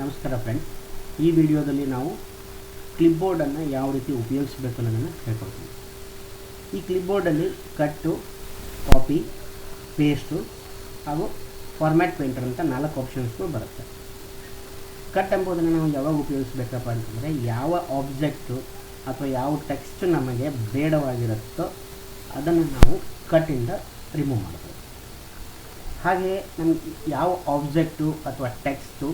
ನಮಸ್ಕಾರ ಫ್ರೆಂಡ್ಸ್ ಈ ವಿಡಿಯೋದಲ್ಲಿ ನಾವು ಕ್ಲಿಪ್ಬೋರ್ಡನ್ನು ಯಾವ ರೀತಿ ಉಪಯೋಗಿಸಬೇಕು ಅನ್ನೋದನ್ನು ಹೇಳ್ಕೊಡ್ತೀವಿ ಈ ಕ್ಲಿಪ್ಬೋರ್ಡಲ್ಲಿ ಕಟ್ಟು ಕಾಪಿ ಪೇಸ್ಟು ಹಾಗೂ ಫಾರ್ಮ್ಯಾಟ್ ಪೇಂಟರ್ ಅಂತ ನಾಲ್ಕು ಆಪ್ಷನ್ಸ್ಗಳು ಬರುತ್ತೆ. ಕಟ್ ಎಂಬುದನ್ನು ನಾವು ಯಾವಾಗ ಉಪಯೋಗಿಸ್ಬೇಕಪ್ಪ ಅಂತಂದರೆ ಯಾವ ಆಬ್ಜೆಕ್ಟು ಅಥವಾ ಯಾವ ಟೆಕ್ಸ್ಟ್ ನಮಗೆ ಬೇಡವಾಗಿರುತ್ತೋ ಅದನ್ನು ನಾವು ಕಟ್ಟಿಂದ ರಿಮೂವ್ ಮಾಡ್ಬೋದು. ಹಾಗೆಯೇ ನಮ್ಗೆ ಯಾವ ಆಬ್ಜೆಕ್ಟು ಅಥವಾ ಟೆಕ್ಸ್ಟು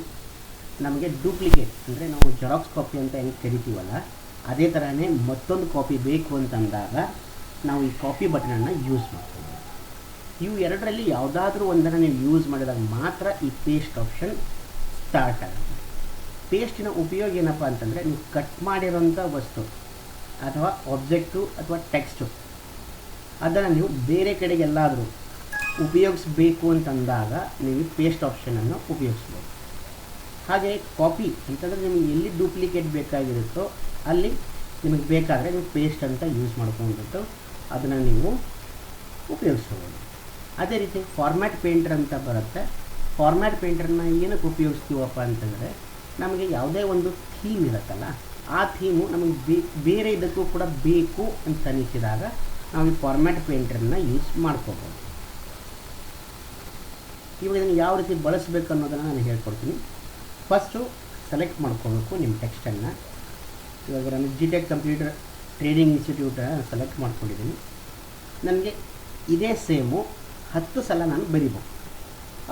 ನಮಗೆ ಡೂಪ್ಲಿಕೇಟ್ ಅಂದರೆ ನಾವು ಜೆರಾಕ್ಸ್ ಕಾಪಿ ಅಂತ ಏನು ಕರಿತೀವಲ್ಲ, ಅದೇ ಥರನೇ ಮತ್ತೊಂದು ಕಾಪಿ ಬೇಕು ಅಂತಂದಾಗ ನಾವು ಈ ಕಾಪಿ ಬಟನನ್ನು ಯೂಸ್ ಮಾಡ್ತೀವಿ. ಇವು ಎರಡರಲ್ಲಿ ಯಾವುದಾದ್ರೂ ಒಂದನ್ನು ನೀವು ಯೂಸ್ ಮಾಡಿದಾಗ ಮಾತ್ರ ಈ ಪೇಸ್ಟ್ ಆಪ್ಷನ್ ಸ್ಟಾರ್ಟ್ ಆಗುತ್ತೆ. ಪೇಸ್ಟಿನ ಉಪಯೋಗ ಏನಪ್ಪ ಅಂತಂದರೆ ನೀವು ಕಟ್ ಮಾಡಿರೋಂಥ ವಸ್ತು, ಅಥವಾ ಆಬ್ಜೆಕ್ಟು ಅಥವಾ ಟೆಕ್ಸ್ಟು ಅದನ್ನು ನೀವು ಬೇರೆ ಕಡೆಗೆಲ್ಲಾದರೂ ಉಪಯೋಗಿಸ್ಬೇಕು ಅಂತಂದಾಗ ನೀವು ಪೇಸ್ಟ್ ಆಪ್ಷನನ್ನು ಉಪಯೋಗಿಸ್ಬೋದು. ಹಾಗೆ ಕಾಪಿ ಅಂತಂದರೆ ನಿಮಗೆ ಎಲ್ಲಿ ಡೂಪ್ಲಿಕೇಟ್ ಬೇಕಾಗಿರುತ್ತೋ ಅಲ್ಲಿ ನಿಮಗೆ ಬೇಕಾದರೆ ನೀವು ಪೇಸ್ಟ್ ಅಂತ ಯೂಸ್ ಮಾಡ್ಕೊಂಡ್ಬಿಟ್ಟು ಅದನ್ನು ನೀವು ಉಪಯೋಗಿಸ್ಬೋದು ಅದೇ ರೀತಿ ಫಾರ್ಮ್ಯಾಟ್ ಪೇಂಟರ್ ಅಂತ ಬರುತ್ತೆ. ಫಾರ್ಮ್ಯಾಟ್ ಪೇಂಟರ್ನ ಏನಕ್ಕೆ ಉಪಯೋಗಿಸ್ತೀವಪ್ಪ ಅಂತಂದರೆ ನಮಗೆ ಯಾವುದೇ ಒಂದು ಥೀಮ್ ಇರುತ್ತಲ್ಲ, ಆ ಥೀಮು ನಮಗೆ ಬೇರೆ ಇದಕ್ಕೂ ಕೂಡ ಬೇಕು ಅಂತ ಅನಿಸಿದಾಗ ನಾವು ಈ ಫಾರ್ಮ್ಯಾಟ್ ಪೇಂಟರ್ನ ಯೂಸ್ ಮಾಡ್ಕೋಬೋದು. ಇವಾಗ ಇದನ್ನು ಯಾವ ರೀತಿ ಬಳಸಬೇಕು ಅನ್ನೋದನ್ನು ನಾನು ಹೇಳ್ಕೊಡ್ತೀನಿ. ಫಸ್ಟು ಸೆಲೆಕ್ಟ್ ಮಾಡ್ಕೋಬೇಕು ನಿಮ್ಮ ಟೆಕ್ಸ್ಟನ್ನು ಇವಾಗ ನಾನು G tech computer training institute select ಮಾಡ್ಕೊಂಡಿದ್ದೀನಿ. ನನಗೆ ಇದೇ ಸೇಮು ಹತ್ತು ಸಲ ನಾನು ಬರಿಬೋದು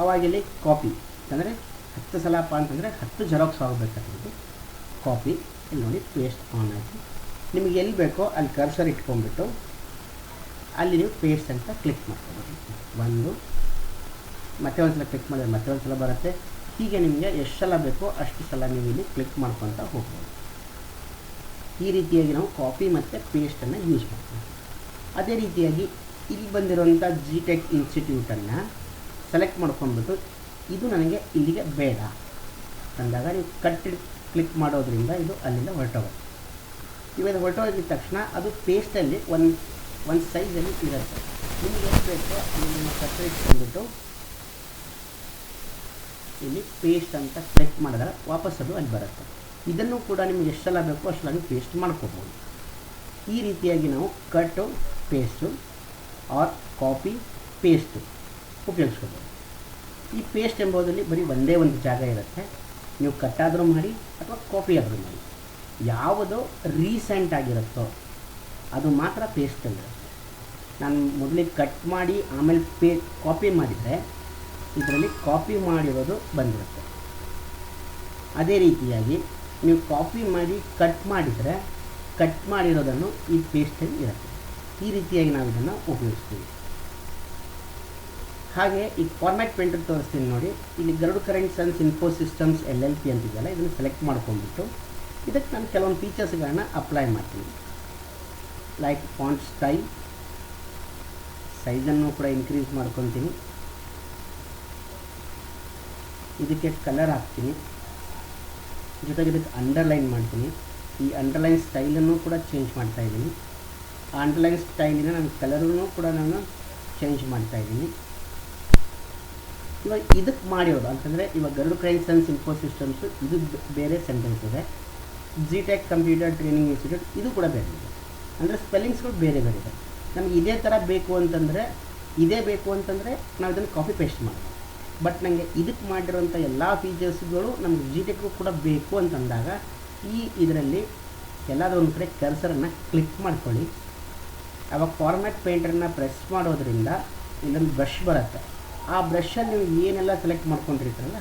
ಅವಾಗಿಲ್ಲಿ ಕಾಪಿ ಅಂದರೆ ಹತ್ತು ಸಲಪ್ಪ ಅಂತಂದರೆ ಹತ್ತು ಜೆರಾಕ್ಸ್ ಆಗಬೇಕಾಗಿದ್ದು ಕಾಪಿ ಇಲ್ಲಿ ನೋಡಿ ಪೇಸ್ಟ್ ಆನ್ ಆಗಿ ನಿಮಗೆ ಎಲ್ಲಿ ಬೇಕೋ ಅಲ್ಲಿ ಕರ್ಸರ್ ಇಟ್ಕೊಂಡ್ಬಿಟ್ಟು ಅಲ್ಲಿ ನೀವು ಪೇಸ್ಟ್ ಅಂತ ಕ್ಲಿಕ್ ಮಾಡ್ಕೊಬೋದು. ಒಂದು, ಮತ್ತೆ ಒಂದು ಸಲ ಕ್ಲಿಕ್ ಮಾಡಿದ್ರೆ ಮತ್ತೆ ಒಂದು ಸಲ ಬರುತ್ತೆ. ಹೀಗೆ ನಿಮಗೆ ಎಷ್ಟು ಸಲ ಬೇಕೋ ಅಷ್ಟು ಸಲ ನೀವು ಇಲ್ಲಿ ಕ್ಲಿಕ್ ಮಾಡ್ಕೊತ ಹೋಗ್ಬೋದು. ಈ ರೀತಿಯಾಗಿ ನಾವು ಕಾಪಿ ಮತ್ತು ಪೇಸ್ಟನ್ನು ಯೂಸ್ ಮಾಡ್ತೀವಿ. ಅದೇ ರೀತಿಯಾಗಿ ಇಲ್ಲಿ ಬಂದಿರುವಂಥ ಜಿ ಟೆಕ್ ಇನ್ಸ್ಟಿಟ್ಯೂಟನ್ನು ಸೆಲೆಕ್ಟ್ ಮಾಡ್ಕೊಂಡ್ಬಿಟ್ಟು ಇದು ನನಗೆ ಇಲ್ಲಿಗೆ ಬೇಡ. ಅಂದಾಗ ನೀವು ಕಟ್ ಕ್ಲಿಕ್ ಮಾಡೋದ್ರಿಂದ ಇದು ಅಲ್ಲಿಂದ ಹೊರಟೋಗುತ್ತೆ. ಇವಾಗ ಹೊರಟೋಗಿದ ತಕ್ಷಣ ಅದು ಪೇಸ್ಟಲ್ಲಿ ಒಂದು ಒಂದು ಸೈಜಲ್ಲಿ ಇರುತ್ತೆ. ನಿಮಗೆ ಎಷ್ಟು ಬೇಕೋ ಕಟ್ ಇಟ್ಕೊಂಡ್ಬಿಟ್ಟು ಇಲ್ಲಿ ಪೇಸ್ಟ್ ಅಂತ ಕ್ಲಿಕ್ ಮಾಡಿದ್ರೆ ವಾಪಸ್ ಅದು ಅಲ್ಲಿ ಬರುತ್ತೆ. ಇದನ್ನು ಕೂಡ ನಿಮಗೆ ಎಷ್ಟೆಲ್ಲ ಬೇಕೋ ಅಷ್ಟು ಸಲ ಪೇಸ್ಟ್ ಮಾಡ್ಕೋಬೋದು. ಈ ರೀತಿಯಾಗಿ ನಾವು cut paste or copy paste ಉಪಯೋಗಿಸ್ಕೋಬೋದು. ಈ ಪೇಸ್ಟ್ ಎಂಬುದರಲ್ಲಿ ಬರೀ ಒಂದೇ ಒಂದು ಜಾಗ ಇರುತ್ತೆ. ನೀವು ಕಟ್ಟಾದರೂ ಮಾಡಿ ಅಥವಾ ಕಾಪಿ ಆದರೂ ಮಾಡಿ. ಯಾವುದು ರೀಸೆಂಟ್ ಆಗಿರುತ್ತೋ ಅದು ಮಾತ್ರ ಪೇಸ್ಟಲ್ಲಿರುತ್ತೆ ನಾನು ಮೊದಲಿಗೆ ಕಟ್ ಮಾಡಿ ಆಮೇಲೆ ಪೇ ಕಾಪಿ ಮಾಡಿದರೆ ಇದರಲ್ಲಿ ಕಾಪಿ ಮಾಡಿರೋದು ಬಂದಿರುತ್ತೆ. ಅದೇ ರೀತಿಯಾಗಿ ನೀವು ಕಾಪಿ ಮಾಡಿ ಕಟ್ ಮಾಡಿದರೆ ಕಟ್ ಮಾಡಿರೋದನ್ನು ಈ ಪೇಸ್ಟಲ್ಲಿ ಇರುತ್ತೆ. ಈ ರೀತಿಯಾಗಿ ನಾವು ಇದನ್ನು ಉಪಯೋಗಿಸ್ತೀವಿ. ಹಾಗೆ ಈ ಫಾರ್ಮ್ಯಾಟ್ ಪ್ರಿಂಟರ್ ತೋರಿಸ್ತೀನಿ ನೋಡಿ. ಇಲ್ಲಿ Garud current sons info systems L L P ಅಂತಿದೆಯಲ್ಲ, ಇದನ್ನು ಸೆಲೆಕ್ಟ್ ಮಾಡ್ಕೊಂಡ್ಬಿಟ್ಟು ಇದಕ್ಕೆ ನಾನು ಕೆಲವೊಂದು ಫೀಚರ್ಸ್ಗಳನ್ನ ಅಪ್ಲೈ ಮಾಡ್ತೀನಿ. ಲೈಕ್ ಫಾಂಟ್ ಸ್ಟೈಲ್ ಸೈಜನ್ನು ಕೂಡ ಇನ್ಕ್ರೀಸ್ ಮಾಡ್ಕೊತೀನಿ. ಇದಕ್ಕೆ ಕಲರ್ ಹಾಕ್ತೀನಿ. ಜೊತೆಗೆ ಇದಕ್ಕೆ ಅಂಡರ್ಲೈನ್ ಮಾಡ್ತೀನಿ. ಈ ಅಂಡರ್ಲೈನ್ ಸ್ಟೈಲನ್ನು ಕೂಡ ಚೇಂಜ್ ಮಾಡ್ತಾ ಇದ್ದೀನಿ. ಆ ಅಂಡರ್ಲೈನ್ ಸ್ಟೈಲಿನ ನನ್ನ ಕಲರನ್ನು ಕೂಡ ನಾನು ಚೇಂಜ್ ಮಾಡ್ತಾ ಇದ್ದೀನಿ. ಇವಾಗ ಇದಕ್ಕೆ ಮಾಡಿರೋದು ಅಂತಂದರೆ ಇವಾಗ ಗರ್ಡ್ ಕ್ರೈನ್ಸ್ ಸನ್ಸ್ ಇನ್ಫೋ ಸಿಸ್ಟಮ್ಸು ಇದು ಬೇರೆ ಸೆಂಟೆನ್ಸ್ ಇದೆ. G tech computer training institute ಇದು ಕೂಡ ಬೇರೆ ಇದೆ. ಅಂದರೆ ಸ್ಪೆಲ್ಲಿಂಗ್ಸ್ಗಳು ಬೇರೆ ಬೇರೆ ಇದೆ. ನಮಗೆ ಇದೇ ಥರ ಬೇಕು ಅಂತಂದರೆ, ಇದೇ ಬೇಕು ಅಂತಂದರೆ ನಾವು ಇದನ್ನು ಕಾಪಿ ಪೇಸ್ಟ್ ಮಾಡ್ಬೋದು. ಬಟ್ ನನಗೆ ಇದಕ್ಕೆ ಮಾಡಿರೋಂಥ ಎಲ್ಲ ಫೀಚರ್ಸ್ಗಳು ನಮ್ಗೆ ಜಿ ಟೆಕ್ಗೂ ಕೂಡ ಬೇಕು ಅಂತಂದಾಗ ಈ ಇದರಲ್ಲಿ ಎಲ್ಲಾದರೂ ಒಂದು ಕಡೆ ಕರ್ಸರನ್ನು ಕ್ಲಿಕ್ ಮಾಡ್ಕೊಳ್ಳಿ. ಆವಾಗ ಫಾರ್ಮ್ಯಾಟ್ ಪೇಂಟರನ್ನ ಪ್ರೆಸ್ ಮಾಡೋದ್ರಿಂದ ಇಲ್ಲೊಂದು ಬ್ರಷ್ ಬರುತ್ತೆ. ಆ ಬ್ರಷಲ್ಲಿ ನೀವು ಏನೆಲ್ಲ ಸೆಲೆಕ್ಟ್ ಮಾಡ್ಕೊಂಡಿರ್ತಾರಲ್ಲ,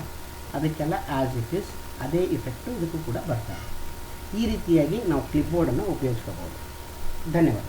ಅದಕ್ಕೆಲ್ಲ ಆ್ಯಸ್ ಇಟ್ ಇಸ್ ಅದೇ ಇಫೆಕ್ಟು ಇದಕ್ಕೂ ಕೂಡ ಬರ್ತದೆ. ಈ ರೀತಿಯಾಗಿ ನಾವು ಕ್ಲಿಪ್ಬೋರ್ಡನ್ನು ಉಪಯೋಗಿಸ್ಕೋಬೋದು. ಧನ್ಯವಾದ